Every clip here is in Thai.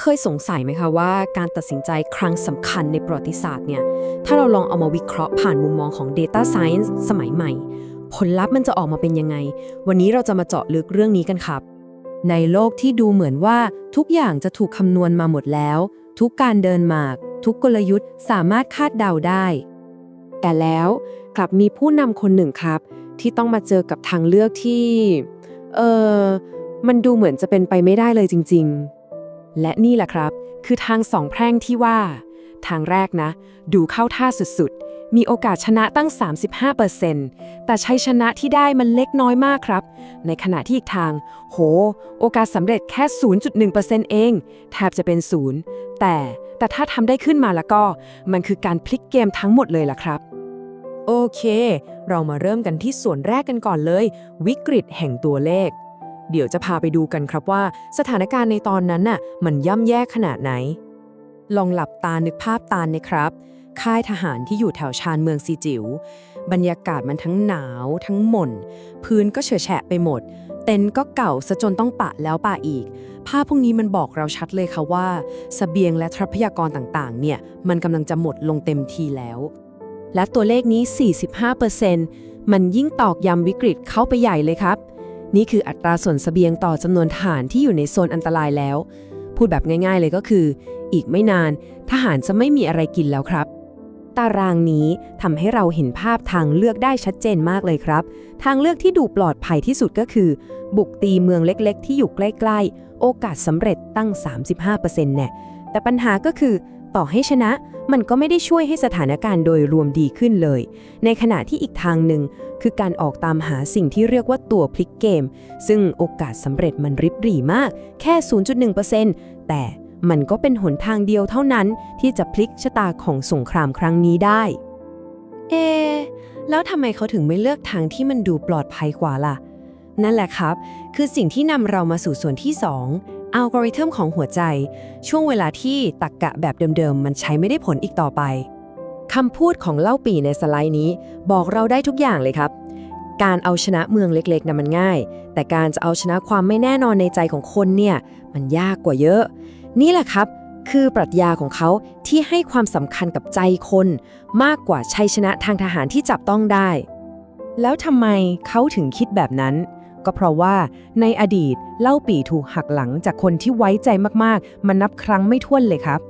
เคยสงสัยไหมคะว่าการตัดสินใจครั้งสำคัญในประวัติศาสตร์เนี่ย ถ้าเราลองเอามาวิเคราะห์ผ่านมุมมองของ Data Science สมัยใหม่ ผลลัพธ์มันจะออกมาเป็นยังไง วันนี้เราจะมาเจาะลึกเรื่องนี้กันครับ ในโลกที่ดูเหมือนว่าทุกอย่างจะถูกคำนวณมาหมดแล้ว ทุกการเดินหมาก ทุกกลยุทธ์สามารถคาดเดาได้ แต่แล้วกลับมีผู้นำคนหนึ่งครับ ที่ต้องมาเจอกับทางเลือกที่ เออมันดูเหมือนจะเป็นไปไม่ได้เลยจริง ๆ และนี่แหละครับ คือทางสองแพร่งที่ว่า ทางแรกนะ ดูเข้าท่าสุดๆ มีโอกาสชนะตั้ง 35%แต่ชัยชนะที่ได้มันเล็กน้อยมากครับ ในขณะที่อีกทาง โห โอกาสสำเร็จแค่ 0.1%เอง แทบจะเป็นศูนย์แต่แต่ถ้าทำได้ขึ้นมาแล้วก็ มันคือการพลิกเกมทั้งหมดเลยล่ะครับ โอเค เรามาเริ่มกันที่ส่วนแรกกันก่อนเลย วิกฤตแห่งตัวเลข เดี๋ยวจะพาไปดูกันครับว่า สถานการณ์ในตอนนั้นน่ะมันย่ำแย่ขนาดไหน ลองหลับตานึกภาพตานะครับ ค่ายทหารที่อยู่แถวชานเมืองซีจิว๋วบรรยากาศมันทั้งหนาว ทั้งหม่น พื้นก็เฉอะแฉะไปหมด เต็นท์ก็เก่าซะจนต้องปะแล้วปะอีก ภาพพวกนี้มันบอกเราชัดเลยค่ะว่าสเสบียงและทรัพยากรต่างๆ เนี่ยมันกำลังจะหมดลงเต็มทีแล้ว และตัวเลขนี้ 45%มันยิ่งตอกย้ำวิกฤตเข้าไปใหญ่เลยครับ นี่คืออัตราส่วนสเสบียงต่อจำนวนทหารที่อยู่ในโซนอันตรายแล้ว พูดแบบง่ายๆเลยก็คือ อีกไม่นานทหารจะไม่มีอะไรกินแล้วครับ ตารางนี้ทำให้เราเห็นภาพทางเลือกได้ชัดเจนมากเลยครับ ทางเลือกที่ดูปลอดภัยที่สุดก็คือ บุกตีเมืองเล็กๆ ที่อยู่ใกล้ๆ โอกาสสำเร็จตั้ง 35%แน่แต่ปัญหาก็คือต่อให้ชนะมันก็ไม่ได้ช่วยให้สถานการณ์โดยรวมดีขึ้นเลย ในขณะที่อีกทางหนึ่ง คือการออกตามหาสิ่งที่เรียกว่าตัวพลิกเกม ซึ่งโอกาสสำเร็จมันริบหรี่มาก แค่ 0.1%แต่มันก็เป็นหนทางเดียวเท่านั้นที่จะพลิกชะตาของสงครามครั้งนี้ได้ เอะแล้วทำไมเขาถึงไม่เลือกทางที่มันดูปลอดภัยกว่าล่ะ นั่นแหละครับ คือสิ่งที่นำเรามาสู่ส่วนที่ 2 อัลกอริทึมของหัวใจ ช่วงเวลาที่ตักกะแบบเดิมๆ มันใช้ไม่ได้ผลอีกต่อไป คำพูดของเล่าปีในสไลด์นี้ บอกเราได้ทุกอย่างเลยครับ การเอาชนะเมืองเล็กๆนะมันง่าย แต่การจะเอาชนะความไม่แน่นอนในใจของคนเนี่ย มันยากกว่าเยอะ นี่แหละครับ คือปรัชญาของเขาที่ให้ความสำคัญกับใจคน มากกว่าชัยชนะทางทหารที่จับต้องได้ แล้วทำไมเขาถึงคิดแบบนั้น ก็เพราะว่าในอดีตเล่าปี่ถูกหักหลังจากคนที่ไว้ใจมากๆ มันนับครั้งไม่ถ้วนเลยครับ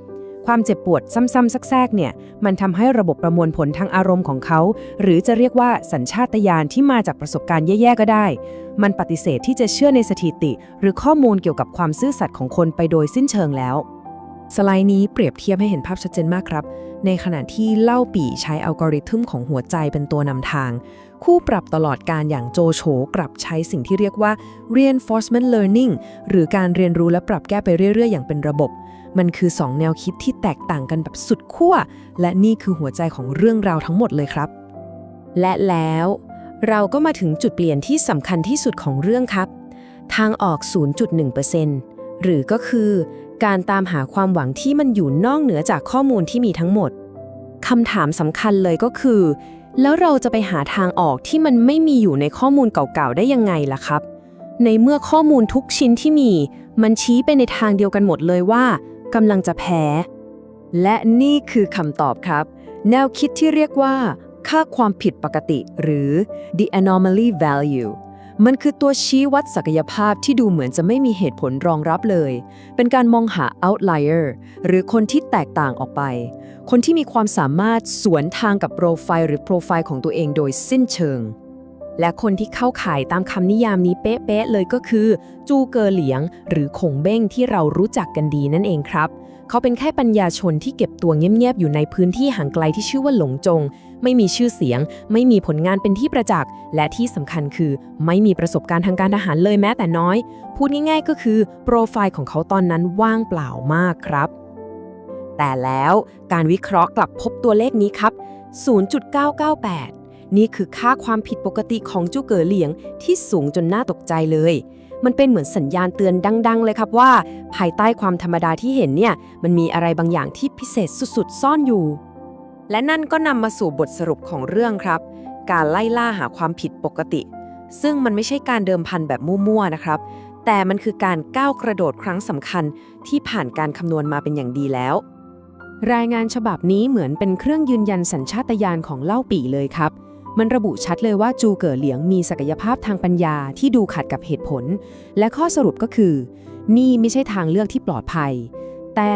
ความเจ็บปวดซ้ำๆซักๆเนี่ยมันทำให้ระบบประมวลผลทางอารมณ์ของเขา หรือจะเรียกว่าสัญชาตญาณที่มาจากประสบการณ์แย่ๆก็ได้ มันปฏิเสธที่จะเชื่อในสถิติ หรือข้อมูลเกี่ยวกับความซื่อสัตย์ของคนไปโดยสิ้นเชิงแล้ว สไลด์นี้เปรียบเทียบให้เห็นภาพชัดเจนมากครับ ในขณะที่เล่าปี่ใช้อัลกอริทึมของหัวใจเป็นตัวนำทาง คู่ปรับตลอดการอย่างโจโฉกลับใช้สิ่งที่เรียกว่า reinforcement learning หรือการเรียนรู้และปรับแก้ไปเรื่อย ๆ อย่างเป็นระบบ มันคือ 2 แนวคิดที่แตกต่างกันแบบสุดขั้ว และนี่คือหัวใจของเรื่องราวทั้งหมดเลยครับ และแล้วเราก็มาถึงจุดเปลี่ยนที่สำคัญที่สุดของเรื่องครับ ทางออก 0.1%หรือก็คือการตามหาความหวังที่มันอยู่นอกเหนือจากข้อมูลที่มีทั้งหมดคำถามสำคัญเลยก็คือ แล้วเราจะไปหาทางออกที่มันไม่มีอยู่ในข้อมูลเก่าๆได้ยังไงล่ะครับ ในเมื่อข้อมูลทุกชิ้นที่มี มันชี้ไปในทางเดียวกันหมดเลยว่า กำลังจะแพ้ และนี่คือคำตอบครับ แนวคิดที่เรียกว่า ค่าความผิดปกติ หรือ the anomaly value มันคือตัวชี้วัดศักยภาพที่ดูเหมือนจะไม่มีเหตุผลรองรับเลย เป็นการมองหา outlier หรือคนที่แตกต่างออกไป คนที่มีความสามารถสวนทางกับโปรไฟล์หรือโปรไฟล์ของตัวเองโดยสิ้นเชิง และคนที่เข้าข่ายตามคำนิยามนี้เป๊ะๆเลยก็คือ จูเกอเหลียง หรือคงเบ้งที่เรารู้จักกันดีนั่นเองครับ เขาเป็นแค่ปัญญาชนที่เก็บตัวเงียบๆอยู่ในพื้นที่ห่างไกลที่ชื่อว่าหลงจง ไม่มีชื่อเสียง ไม่มีผลงานเป็นที่ประจักษ์ และที่สำคัญคือ ไม่มีประสบการณ์ทางการทหารเลยแม้แต่น้อย พูดง่ายๆ ก็คือโปรไฟล์ของเขาตอนนั้นว่างเปล่ามากครับ แต่แล้วการวิเคราะห์กลับพบตัวเลขนี้ครับ 0.998 นี่คือค่าความผิดปกติของจูเก๋อเหลียงที่สูงจนน่าตกใจเลย มันเป็นเหมือนสัญญาณเตือนดัง ๆ เลยครับว่า ภายใต้ความธรรมดาที่เห็นเนี่ย มันมีอะไรบางอย่างที่พิเศษสุดๆ ซ่อนอยู่ และนั่นก็นำมาสู่บทสรุปของเรื่องครับ การไล่ล่าหาความผิดปกติ ซึ่งมันไม่ใช่การเดิมพันแบบมั่วๆนะครับ แต่มันคือการก้าวกระโดดครั้งสำคัญที่ผ่านการคำนวณมาเป็นอย่างดีแล้วรายงานฉบับนี้เหมือนเป็นเครื่องยืนยันสัญชาตญาณของเล่าปี่เลยครับ มันระบุชัดเลยว่าจูเก๋อเหลียงมีศักยภาพทางปัญญาที่ดูขัดกับเหตุผล และข้อสรุปก็คือ นี่ไม่ใช่ทางเลือกที่ปลอดภัย แต่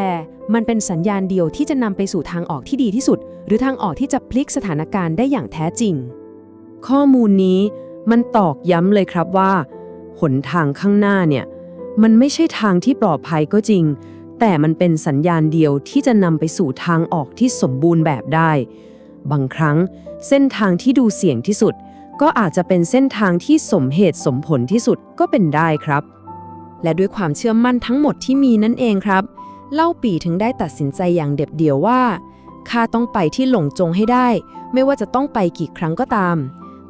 มันเป็นสัญญาณเดียวที่จะนำไปสู่ทางออกที่ดีที่สุด หรือทางออกที่จะพลิกสถานการณ์ได้อย่างแท้จริง ข้อมูลนี้มันตอกย้ำเลยครับว่า หนทางข้างหน้าเนี่ย มันไม่ใช่ทางที่ปลอดภัยก็จริง แต่มันเป็นสัญญาณเดียวที่จะนำไปสู่ทางออกที่สมบูรณ์แบบได้ บางครั้ง เส้นทางที่ดูเสี่ยงที่สุด ก็อาจจะเป็นเส้นทางที่สมเหตุสมผลที่สุดก็เป็นได้ครับ และด้วยความเชื่อมั่นทั้งหมดที่มีนั่นเองครับ เล่าปีถึงได้ตัดสินใจอย่างเด็ดเดี่ยวว่าข้าต้องไปที่หลงจงให้ได้ ไม่ว่าจะต้องไปกี่ครั้งก็ตาม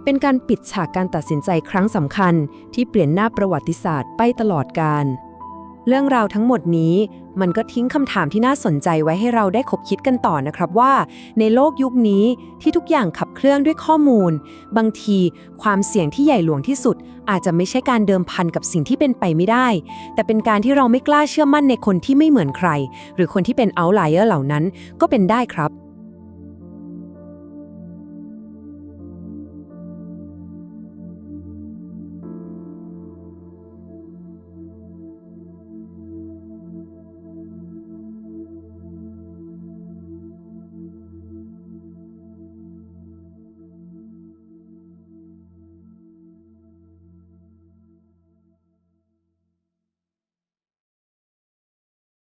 เป็นการปิดฉากการตัดสินใจครั้งสำคัญ ที่เปลี่ยนหน้าประวัติศาสตร์ไปตลอดกาล เรื่องราวทั้งหมดนี้มันก็ทิ้งคำถามที่น่าสนใจไว้ให้เราได้คบคิดกันต่อนะครับว่า ในโลกยุคนี้ที่ทุกอย่างขับเคลื่อนด้วยข้อมูล บางทีความเสี่ยงที่ใหญ่หลวงที่สุด อาจจะไม่ใช่การเดิมพันกับสิ่งที่เป็นไปไม่ได้ แต่เป็นการที่เราไม่กล้าเชื่อมั่นในคนที่ไม่เหมือนใคร หรือคนที่เป็น outlier เหล่านั้นก็เป็นได้ครับ